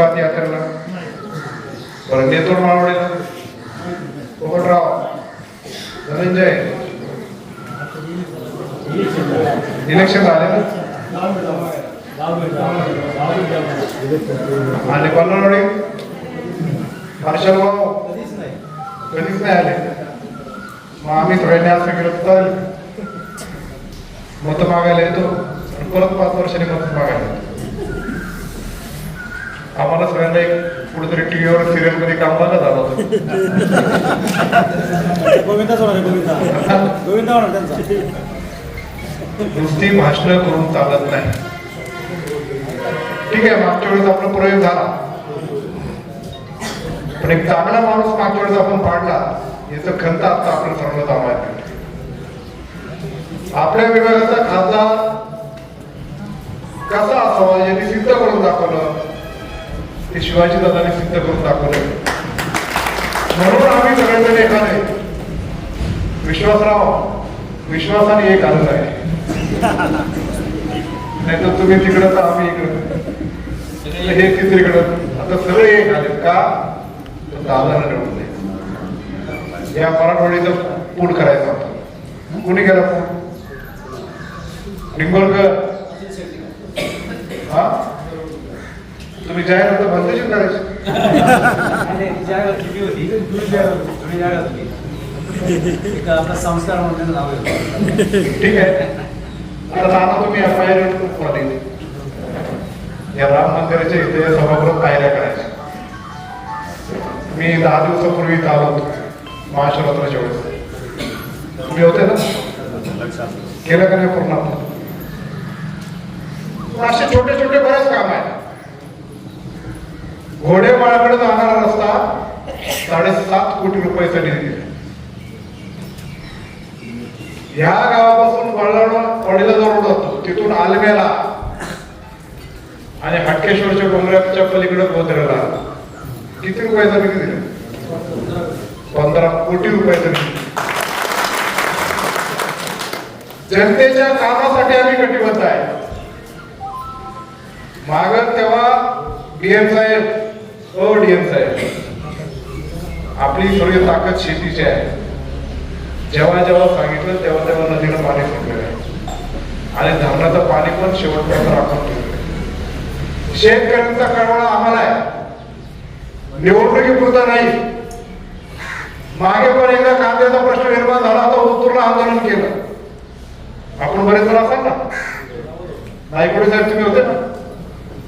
ಪಾದಯಾತ್ರೆಲ್ಲ ಅವರ ನೇತೃತ್ವ ಮಾಡಿಲ್ಲ ಕೋಟರಾವ್ ಧನಂಜಯ್ ఎలక్షన్ రాలేదు? అన్ని పనులు మనుషులు గడిచినాయాలి మా మీకు రెండాల్సిన గెలుపుతారు. మొత్తం ఆగలేదు కులకు పది వర్షానికి మొత్తం ఆగలేదు आम्हाला सगळ्यांना एक कुठेतरी टीव्हीवर सिरियलमध्ये कामाला झालं होतं. गोविंदाच होणार आहे, गोविंदा. गोविंदा होणार त्यांचा. नुसती भाषण करून चालत नाही. ठीक आहे मागच्या वेळेस आपला प्रयोग झाला. पण एक चांगला माणूस मागच्या वेळेस आपण पाडला याचं खंत आता आपण सर्व आपल्या विभागाचा खासदार शिवाजी दादाने सिद्ध करून दाखवले. म्हणून आम्ही सगळेजण एकाने विश्वासराव विश्वासाने एक आलं आहे नाही तर तुम्ही तिकडं तर आम्ही इकडं. हे तिसरीकडं. आता सगळे एक आले का? तर दादाला या मराठवाडीचं पूड करायचं होतं. कुणी केलं पूड हा? तुम्ही जाहीर होतं. बंदशीच करायची आपला संस्कार म्हणून नाव आहे. ठीक आहे. आता नाना तुम्ही एफ आय आर या. राम मंदिराच्या इथे सभागृहात पायऱ्या करायच्या. मी दहा दिवसापूर्वी आलो होतो महाशिवरात्राच्या वेळेस. तुम्ही होते ना? केलं का नाही पूर्ण? असे छोटे छोटे बरेच काम आहेत. घोडेमाळाकडे जाणारा रस्ता साडेसात कोटी रुपयाचा निधी ह्या गावापासून बळलाडा वाडीला जो रोड जातो. तिथून आलमेला आणि हटकेश्वरच्या डोंगराच्या पलीकडे गोधऱ्याला किती रुपयाचा निधी दिला पंधरा कोटी रुपयाचा निधी जनतेच्या कामासाठी आम्ही कटिबद्ध आहे. माग तेव्हा बीएम साहेब ओ डीएम साहेब. आपली सगळी ताकद शेतीची आहे. जेव्हा जेव्हा सांगितलं तेव्हा तेव्हा नदीनं पाणी सोडलेलं आहे. आणि धरणाचं पाणी पण शेवटपर्यंत राखून ठेवलेलं आहे. शेतकऱ्यांचा कळवळा आम्हाला आहे. निवडणुकीपुरता नाही. मागे पण एकदा कांद्याचा प्रश्न निर्माण झाला होता उत्तूर्ण आंदोलन केलं. आपण बरेच जण असाल ना? कुठे साहेब तुम्ही होते ना?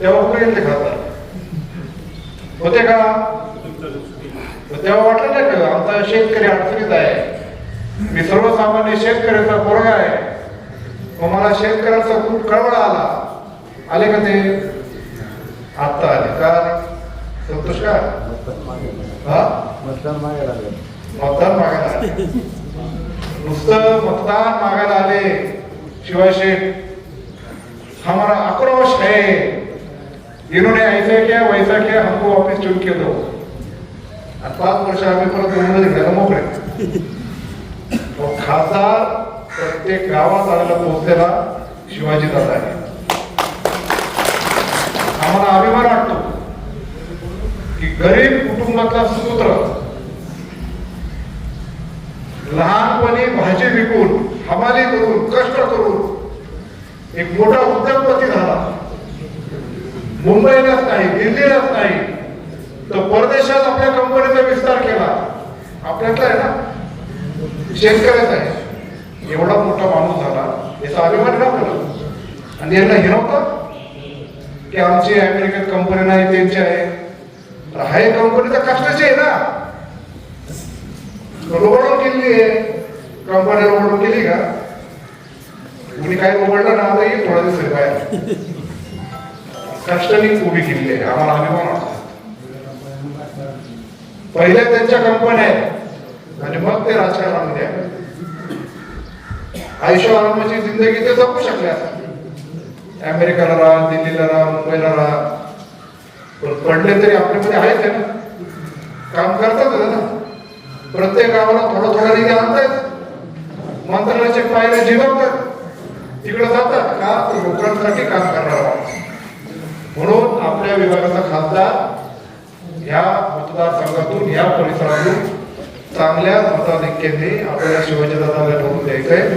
तेव्हा कुठे गेले खाता होते का? तेव्हा वाटलं नाही का आमचा शेतकरी अडचणीत आहे. मी सर्वसामान्य शेतकऱ्याचा पोरगा आहे. मग मला शेतकऱ्याचा खूप कळवळा आला. आले का ते? आत्ता आले. का संतोष का? हा? मतदान मागायला. मतदान मागायला नुसतं मतदान मागायला आले. शिवाय शेठ हमारा आक्रोश है इन्होंने ऐसे किया वैसा किया हमको वापस चुन के दो। पाच वर्ष आम्ही परत उन्हाळ्यात घ्यायला मोकळे तो हो खासदार प्रत्येक गावात आलेला पोहोचलेला शिवाजी दादा आहे। आम्हाला अभिमान वाटतो की गरीब कुटुंबातला सुपुत्र लहानपणी भाजी विकून हमाली करून कष्ट करून एक मोठा उद्योगपती झाला. मुंबईलाच नाही दिल्लीलाच नाही. तर परदेशात आपल्या कंपनीचा विस्तार केला. आपल्यातला आहे ना शेतकऱ्याचा आहे. एवढा मोठा माणूस झाला याचा अभिमान ना आपल्याला आणि यांना हिरवतात की आमची अमेरिकेत कंपनी नाही त्यांची आहे. हाय कंपनी तर कष्टाची आहे ना? रोवडून केली आहे. कंपनी रोवडून केली का? कुणी काय उघडलं ना आता येईल थोडा दिवस बाहेर. कष्टाने उभी केली आहे. आम्हाला अभिमान वाटतो? पहिल्या त्यांच्या कंपन्या आहेत. आणि मग ते राजकारणामध्ये आले आयुष्य आरामाची जिंदगी ते जगू शकल्या अमेरिकाला राहा दिल्लीला राहा मुंबईला राहा. पण पडले तरी आपल्यामध्ये आहेत आहे ना. काम करतात ना. प्रत्येक गावाला थोडा थोडा निधी आणतायत मंत्रालयाचे पायऱ्या झिरवतात तिकडे जातात. का? लोकांसाठी काम करणार आपल्या विभागाचा खासदार या मतदारसंघातून या परिसरातून चांगल्या मताधिक्याने आपल्याला शिवाजीदादाला निवडून द्यायचंय.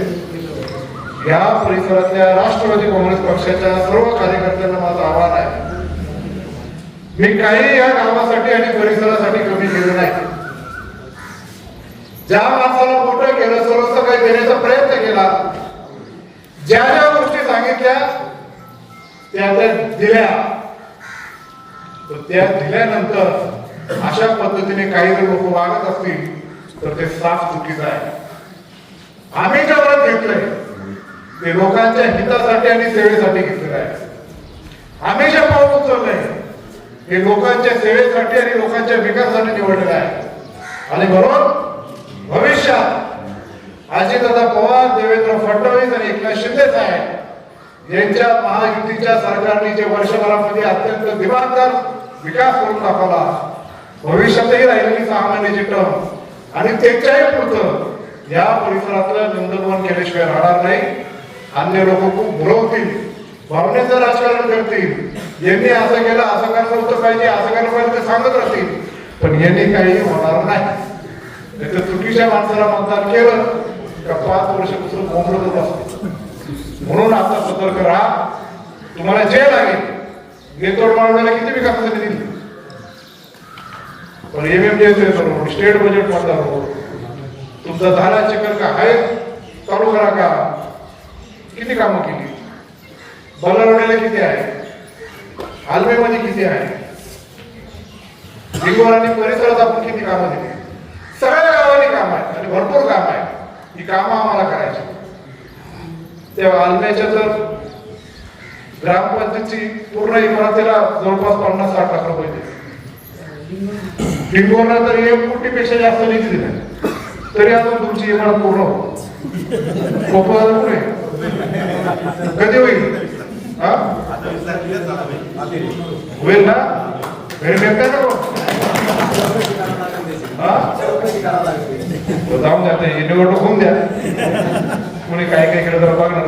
या परिसरातल्या राष्ट्रवादी काँग्रेस पक्षाच्या सर्व कार्यकर्त्यांना माझं आव्हान आहे. मी काही या गावासाठी आणि परिसरासाठी कमी केलं नाही. ज्या माणसाला मोठं केलं सर्वस्व काही देण्याचा प्रयत्न केला ज्या ज्या गोष्टी सांगितल्या त्या त्या दिल्या. तर त्या दिल्यानंतर अशा पद्धतीने काही जर लोक वागत असतील तर ते साफ चुकीचं आहे. आम्ही जे घेतलंय ते लोकांच्या हितासाठी आणि सेवेसाठी घेतलेलं आहे. आम्ही जे पाऊल उचललंय हे लोकांच्या सेवेसाठी आणि लोकांच्या विकासासाठी निवडलेलं आहे. आणि म्हणून भविष्यात अजितदादा पवार देवेंद्र फडणवीस आणि एकनाथ शिंदे साहेब यांच्या महायुतीच्या सरकारने जे वर्षभरामध्ये अत्यंत दिमागदार विकास करून दाखवला भविष्यातही राहिलेली सहा महिन्याची टर्म. आणि त्यांच्याही पुढचं या परिसरातलं नंदनवन केल्याशिवाय राहणार नाही. अन्य लोक खूप बुरवतील भावनेचं राजकारण करतील. यांनी असं केलं असं करायला होतं पाहिजे असं करायला पाहिजे ते सांगत राहतील. पण यांनी काही होणार नाही. तर चुकीच्या माणसाला मतदान केलं का पाच वर्ष दुसरं कोंबडतच म्हणून आता सतर्क राहा. तुम्हाला जे लागेल गेतोड माळवण्याला किती विकास दिली. पण M MMDS road state budget मधला तुमचा झाला चिकन का आहे चालू करा का? किती कामं केली? बल्लारवाड्याला किती आहे? हालवेमध्ये किती आहे? लिंगोर आणि परिसरात आपण किती कामं दिली? सगळ्या गावांनी काम आहेत आणि भरपूर काम आहे. ही कामं आम्हाला करायची तेव्हा आलम्याच्या तर ग्रामपंचायतची पूर्ण इमारतीला जवळपास पन्नास साठ लाख रुपये दिले. लिंगोरला तर एक कोटीपेक्षा जास्त निधी दिला. तरी अजून तुमची इमारत पूर्ण होईल. कोपरा कधी होईल? होईल ना? जाऊन द्या ते निवडणूक होऊन द्या. कोणी काय काय केलं तर बघणार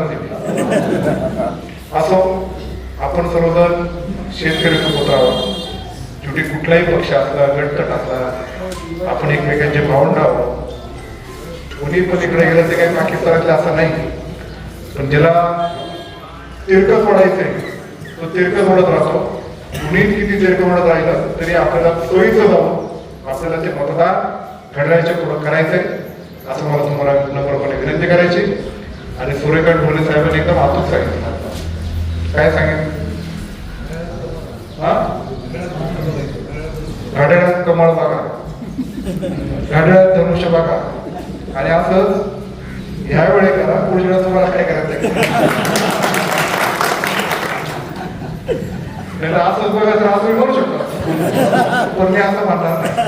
असो आपण सर्वजण शेतकरी सोबत राहावं शेवटी कुठलाही पक्ष असला गटतट असला आपण एकमेकांचे भावंड राहावं कोणी पण इकडे गेलं ते काही पाकिस्तानातलं असं नाही. पण ज्याला तिरकत ओढायचंय तो तिरकत ओढत राहतो. कुणीच किती तिरकत ओढत राहिलं तरी आपल्याला सोयीचं जाऊन आपल्याला ते मतदान घड्याळाच्या पुढं करायचंय. असं मला तुम्हाला पूर्णपणे विनंती करायची. आणि सूर्यकांत ढोले साहेबांनी एकदम आतूक सांगितलं. काय सांगितलं? हा? घड्याळात कमळ बघा. घड्याळात धनुष्य बघा. आणि असंच ह्या वेळे करा पुढच्या वेळेस तुम्हाला काय करायचं आहे? असंच बघा तर असं म्हणू शकतो. पण मी असं म्हणणार नाही.